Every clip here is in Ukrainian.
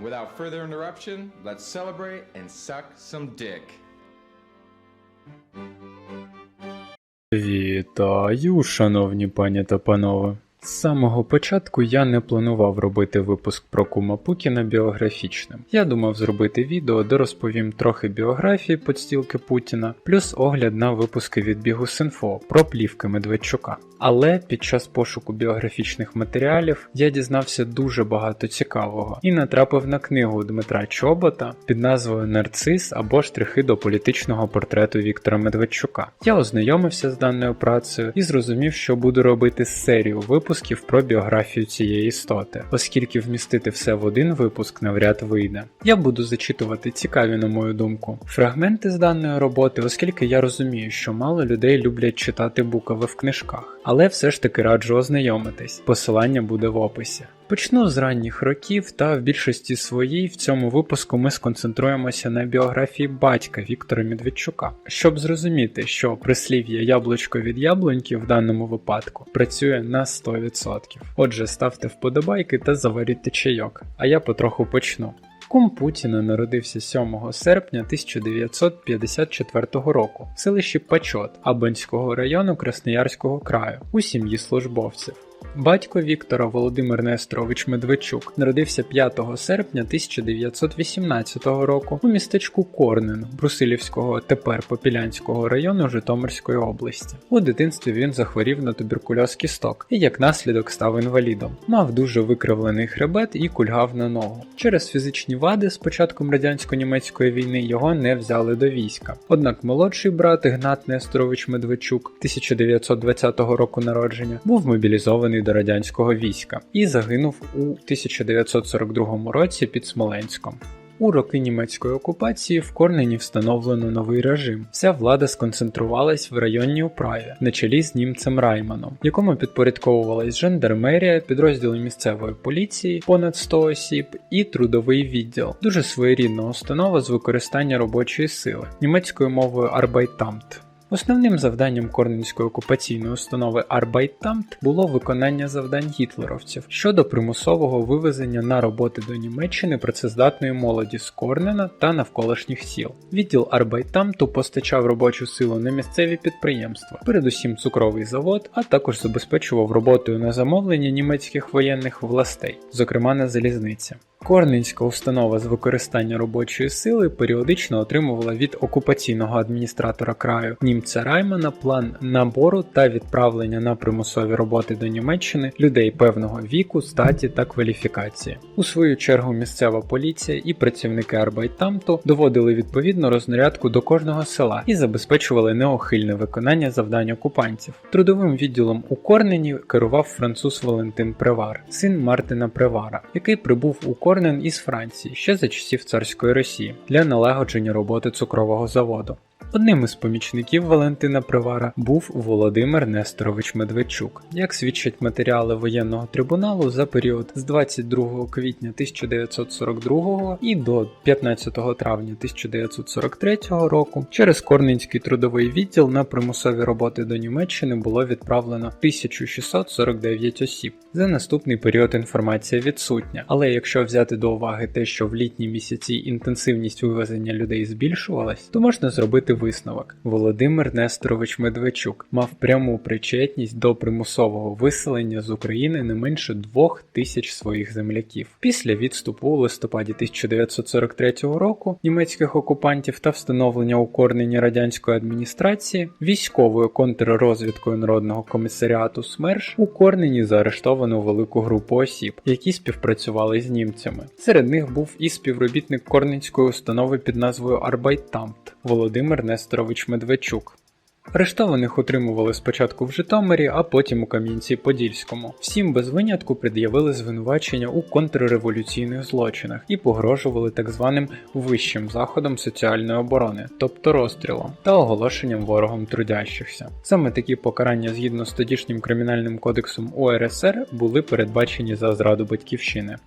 Without further interruption, let's celebrate and suck some dick. Вітаю, шановні пані та панове. З самого початку я не планував робити випуск про Кума Путіна біографічним. Я думав зробити відео, де розповім трохи біографії подстілки Путіна, плюс огляд на випуски від Бігус.Інфо про плівки Медведчука. Але під час пошуку біографічних матеріалів я дізнався дуже багато цікавого і натрапив на книгу Дмитра Чобота під назвою Нарцис або штрихи до політичного портрету Віктора Медведчука. Я ознайомився з даною працею і зрозумів, що буду робити серію випусків про біографію цієї істоти, оскільки вмістити все в один випуск навряд вийде. Я буду зачитувати цікаві, на мою думку, фрагменти з даної роботи, оскільки я розумію, що мало людей люблять читати букви в книжках, але все ж таки раджу ознайомитись. Посилання буде в описі. Почну з ранніх років, та в більшості своїй в цьому випуску ми сконцентруємося на біографії батька Віктора Медведчука, щоб зрозуміти, що прислів'я яблучко від яблуньки в даному випадку працює на 100%. Отже, ставте вподобайки та заваріть чайок, а я потроху почну. Кум Путіна народився 7 серпня 1954 року в селищі Пачот Абанського району Красноярського краю у сім'ї службовців. Батько Віктора Володимир Несторович Медведчук народився 5 серпня 1918 року у містечку Корнен Брусилівського тепер Попілянського району Житомирської області. У дитинстві він захворів на туберкульоз кісток і як наслідок став інвалідом. Мав дуже викривлений хребет і кульгав на ногу. Через фізичні вади з початком радянсько-німецької війни його не взяли до війська. Однак молодший брат Ігнат Несторович Медведчук 1920 року народження був мобілізований до радянського війська і загинув у 1942 році під Смоленськом. У роки німецької окупації в Корнені встановлено новий режим. Вся влада сконцентрувалась в районній управі на чолі з німцем Райманом, якому підпорядковувалась жандармерія, підрозділи місцевої поліції, понад 100 осіб, і трудовий відділ. Дуже своєрідна установа з використання робочої сили німецькою мовою Arbeitamt. Основним завданням Корненської окупаційної установи Arbeitamt було виконання завдань гітлеровців щодо примусового вивезення на роботи до Німеччини працездатної молоді з Корнена та навколишніх сіл. Відділ Arbeitamt постачав робочу силу на місцеві підприємства, передусім цукровий завод, а також забезпечував роботою на замовлення німецьких воєнних властей, зокрема на залізниці. Корненська установа з використання робочої сили періодично отримувала від окупаційного адміністратора краю німця Раймана план набору та відправлення на примусові роботи до Німеччини людей певного віку, статі та кваліфікації. У свою чергу місцева поліція і працівники Арбайтамту доводили відповідну рознарядку до кожного села і забезпечували неохильне виконання завдань окупантів. Трудовим відділом у Корнені керував француз Валентин Превар, син Мартина Превара, який прибув у Корнен із Франції ще за часів царської Росії для налагодження роботи цукрового заводу. Одним із помічників Валентина Привара був Володимир Несторович Медведчук. Як свідчать матеріали воєнного трибуналу за період з 22 квітня 1942 і до 15 травня 1943 року через Корненський трудовий відділ на примусові роботи до Німеччини було відправлено 1649 осіб. За наступний період інформація відсутня, але якщо взяти до уваги те, що в літні місяці інтенсивність вивезення людей збільшувалась, то можна зробити висновок. Володимир Несторович Медведчук мав пряму причетність до примусового виселення з України не менше двох тисяч своїх земляків. Після відступу у листопаді 1943 року німецьких окупантів та встановлення у Корнені радянської адміністрації військовою контррозвідкою народного комісаріату СМЕРШ у Корнені заарештовано велику групу осіб, які співпрацювали з німцями. Серед них був і співробітник Корненської установи під назвою Арбайтамт Володимир Несторович Медведчук. Арештованих утримували спочатку в Житомирі, а потім у Кам'янці-Подільському. Всім без винятку пред'явили звинувачення у контрреволюційних злочинах і погрожували так званим вищим заходом соціальної оборони, тобто розстрілом та оголошенням ворогом трудящихся. Саме такі покарання згідно з тодішнім кримінальним кодексом УРСР були передбачені за зраду батьківщини.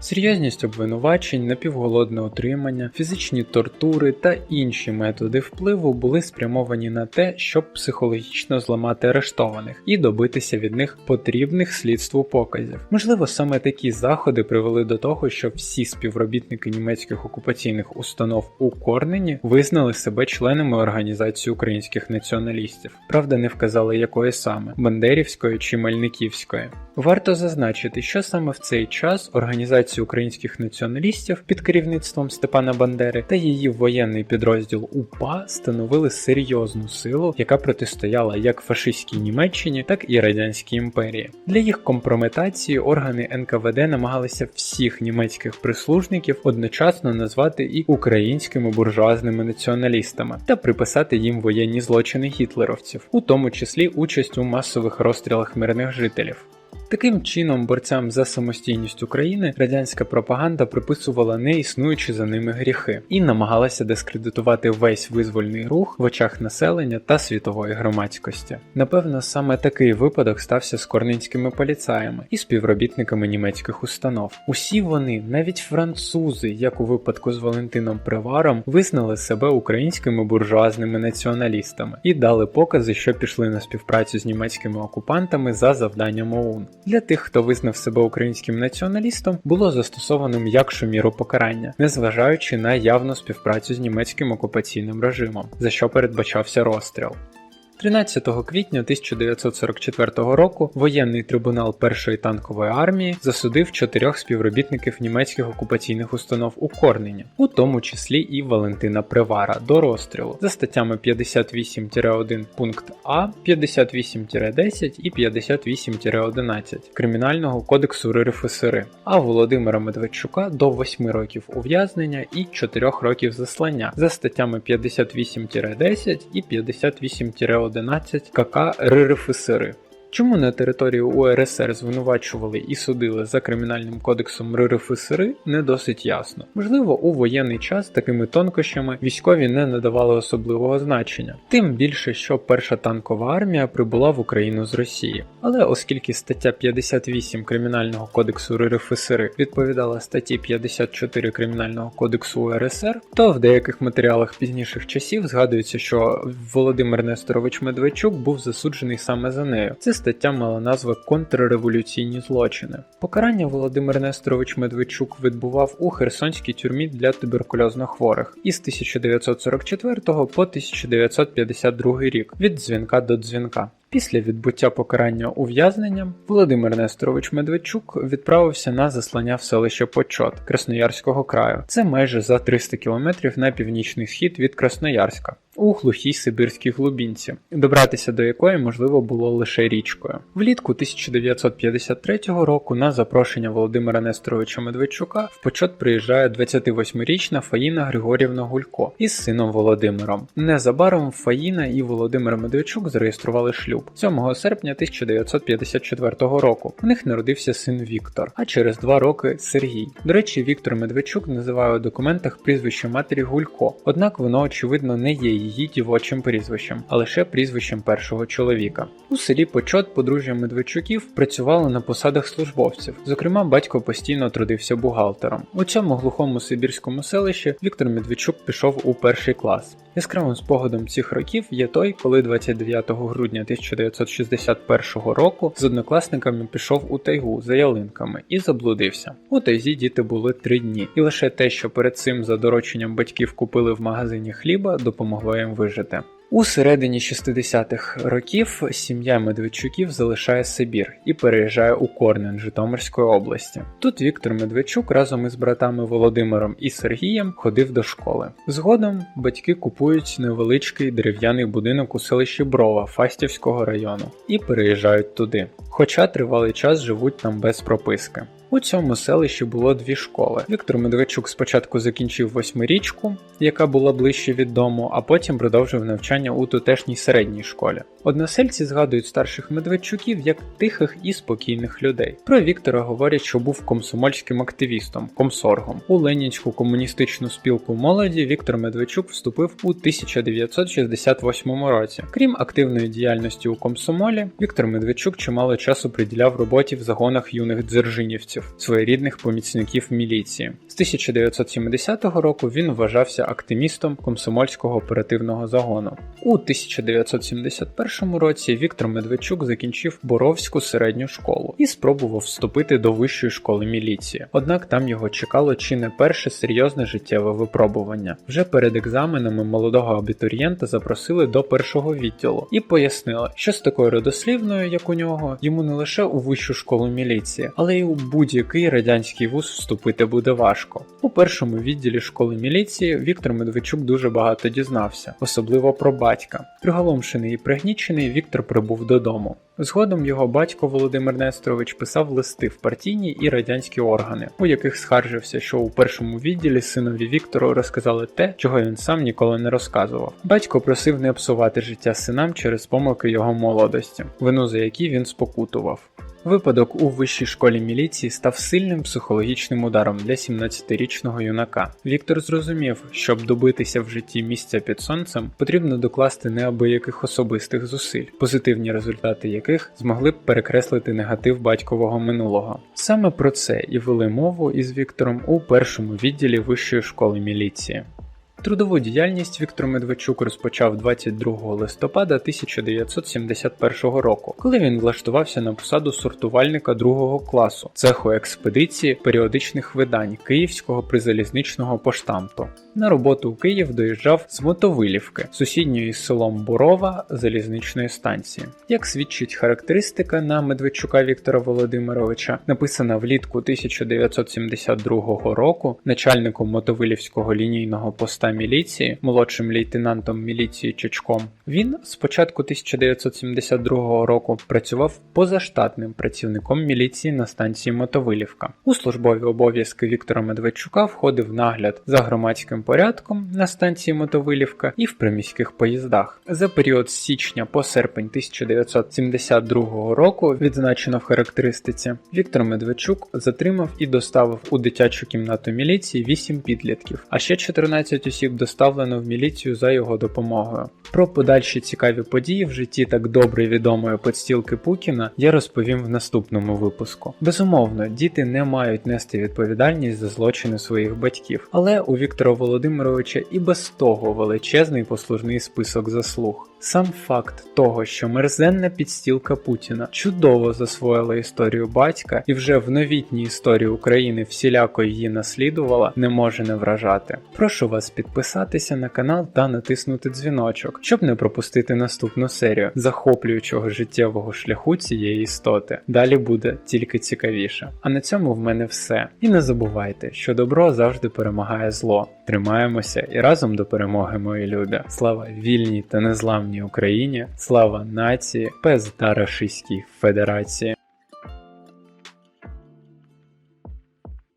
Серйозність обвинувачень, напівголодне утримання, фізичні тортури та інші методи впливу були спрямовані на те, щоб психологічно зламати арештованих і добитися від них потрібних слідству показів. Можливо, саме такі заходи привели до того, що всі співробітники німецьких окупаційних установ у Корнені визнали себе членами організації українських націоналістів. Правда, не вказали якої саме Бандерівської чи Мельниківської. Варто зазначити, що саме в цей час організація українських націоналістів під керівництвом Степана Бандери та її воєнний підрозділ УПА становили серйозну силу, яка протистояла як фашистській Німеччині, так і радянській імперії. Для їх компрометації органи НКВД намагалися всіх німецьких прислужників одночасно назвати і українськими буржуазними націоналістами та приписати їм воєнні злочини гітлеровців, у тому числі участь у масових розстрілах мирних жителів. Таким чином, борцям за самостійність України радянська пропаганда приписувала неіснуючі за ними гріхи і намагалася дискредитувати весь визвольний рух в очах населення та світової громадськості. Напевно, саме такий випадок стався з корнинськими поліцаями і співробітниками німецьких установ. Усі вони, навіть французи, як у випадку з Валентином Приваром, визнали себе українськими буржуазними націоналістами і дали покази, що пішли на співпрацю з німецькими окупантами за завданням ОУН. Для тих, хто визнав себе українським націоналістом, було застосовано м'якшу міру покарання, незважаючи на явну співпрацю з німецьким окупаційним режимом, за що передбачався розстріл. 13 квітня 1944 року воєнний трибунал першої танкової армії засудив чотирьох співробітників німецьких окупаційних установ у Корнені, у тому числі і Валентина Привара, до розстрілу. За статтями 58-1 пункт А, 58-10 і 58-11 Кримінального кодексу РРФСР, а Володимира Медведчука до 8 років ув'язнення і 4 років заслання. За статтями 58-10 і 58-11 11 КК РРФСР. Чому на території УРСР звинувачували і судили за кримінальним кодексом РРФСР, не досить ясно. Можливо, у воєнний час такими тонкощами військові не надавали особливого значення, тим більше, що перша танкова армія прибула в Україну з Росії. Але оскільки стаття 58 Кримінального кодексу РРФСР відповідала статті 54 Кримінального кодексу УРСР, то в деяких матеріалах пізніших часів згадується, що Володимир Несторович Медведчук був засуджений саме за нею. Це стаття мала назву контрреволюційні злочини. Покарання Володимир Несторович Медведчук відбував у Херсонській тюрмі для туберкульозно хворих із 1944 по 1952 рік від дзвінка до дзвінка. Після відбуття покарання ув'язненням Володимир Несторович Медведчук відправився на заслання в селище Почот Красноярського краю. Це майже за 300 кілометрів на північний схід від Красноярська. У глухій Сибирській глубінці, добратися до якої можливо було лише річкою. Влітку 1953 року на запрошення Володимира Несторовича Медведчука в почот приїжджає 28-річна Фаїна Григорівна Гулько із сином Володимиром. Незабаром Фаїна і Володимир Медведчук зареєстрували шлюб 7 серпня 1954 року. У них народився син Віктор, а через два роки Сергій. До речі, Віктор Медведчук називає у документах прізвище матері Гулько, однак воно очевидно не є її дівочим прізвищем, а лише прізвищем першого чоловіка. У селі Почот подружжя Медведчуків працювало на посадах службовців. Зокрема, батько постійно трудився бухгалтером. У цьому глухому сибірському селищі Віктор Медведчук пішов у перший клас. Яскравим спогадом цих років є той, коли 29 грудня 1961 року з однокласниками пішов у тайгу за ялинками і заблудився. У тайзі діти були три дні, і лише те, що перед цим за дорученням батьків купили в магазині хліба, допомогло їм вижити. У середині 60-х років сім'я Медведчуків залишає Сибір і переїжджає у Корнен Житомирської області. Тут Віктор Медведчук разом із братами Володимиром і Сергієм ходив до школи. Згодом батьки купують невеличкий дерев'яний будинок у селищі Брова Фастівського району і переїжджають туди. Хоча тривалий час живуть там без прописки. У цьому селищі було дві школи. Віктор Медведчук спочатку закінчив восьмирічку, яка була ближче від дому, а потім продовжив навчання у тутешній середній школі. Односельці згадують старших Медведчуків як тихих і спокійних людей. Про Віктора говорять, що був комсомольським активістом, комсоргом. У Ленінську комуністичну спілку молоді Віктор Медведчук вступив у 1968 році. Крім активної діяльності у комсомолі, Віктор Медведчук чимало часу приділяв роботі в загонах юних дзержинівців. Хлопців, своєрідних помічників міліції. З 1970 року він вважався активістом комсомольського оперативного загону. У 1971 році Віктор Медведчук закінчив Боровську середню школу і спробував вступити до вищої школи міліції. Однак там його чекало чи не перше серйозне життєве випробування. Вже перед екзаменами молодого абітурієнта запросили до першого відділу і пояснили, що з такою родослівною, як у нього, йому не лише у вищу школу міліції, але й у будь-який радянський вуз вступити буде важко. У першому відділі школи міліції Віктор Медведчук дуже багато дізнався, особливо про батька. Приголомшений і пригнічений Віктор прибув додому. Згодом його батько Володимир Несторович писав листи в партійні і радянські органи, у яких скаржився, що у першому відділі синові Віктору розказали те, чого він сам ніколи не розказував. Батько просив не псувати життя синам через помилки його молодості, вину за які він спокутував. Випадок у вищій школі міліції став сильним психологічним ударом для 17-річного юнака. Віктор зрозумів, щоб добитися в житті місця під сонцем, потрібно докласти неабияких особистих зусиль, позитивні результати яких змогли б перекреслити негатив батькового минулого. Саме про це і вели мову із Віктором у першому відділі вищої школи міліції. Трудову діяльність Віктор Медведчук розпочав 22 листопада 1971 року, коли він влаштувався на посаду сортувальника другого класу цеху експедиції періодичних видань Київського призалізничного поштамту. На роботу у Київ доїжджав з Мотовилівки, сусідньої з селом Бурова залізничної станції. Як свідчить характеристика на Медведчука Віктора Володимировича, написана влітку 1972 року начальником Мотовилівського лінійного поста міліції, молодшим лейтенантом міліції Чечком, він з початку 1972 року працював позаштатним працівником міліції на станції Мотовилівка. У службові обов'язки Віктора Медведчука входив нагляд за громадським порядком на станції Мотовилівка і в приміських поїздах. За період з січня по серпень 1972 року, відзначено в характеристиці, Віктор Медведчук затримав і доставив у дитячу кімнату міліції 8 підлітків, а ще 14 осіб доставлено в міліцію за його допомогою. Про подальші цікаві події в житті так добре відомої подстілки Пукіна я розповім в наступному випуску. Безумовно, діти не мають нести відповідальність за злочини своїх батьків, але у Віктора Володимировича і без того величезний послужний список заслуг. Сам факт того, що мерзенна підстілка Путіна чудово засвоїла історію батька і вже в новітній історії України всіляко її наслідувала, не може не вражати. Прошу вас підписатися на канал та натиснути дзвіночок, щоб не пропустити наступну серію захоплюючого життєвого шляху цієї істоти. Далі буде тільки цікавіше. А на цьому в мене все. І не забувайте, що добро завжди перемагає зло. Тримаємося і разом до перемоги, мої любі. Слава вільній та незламній Україні, слава нації, пес та Федерації.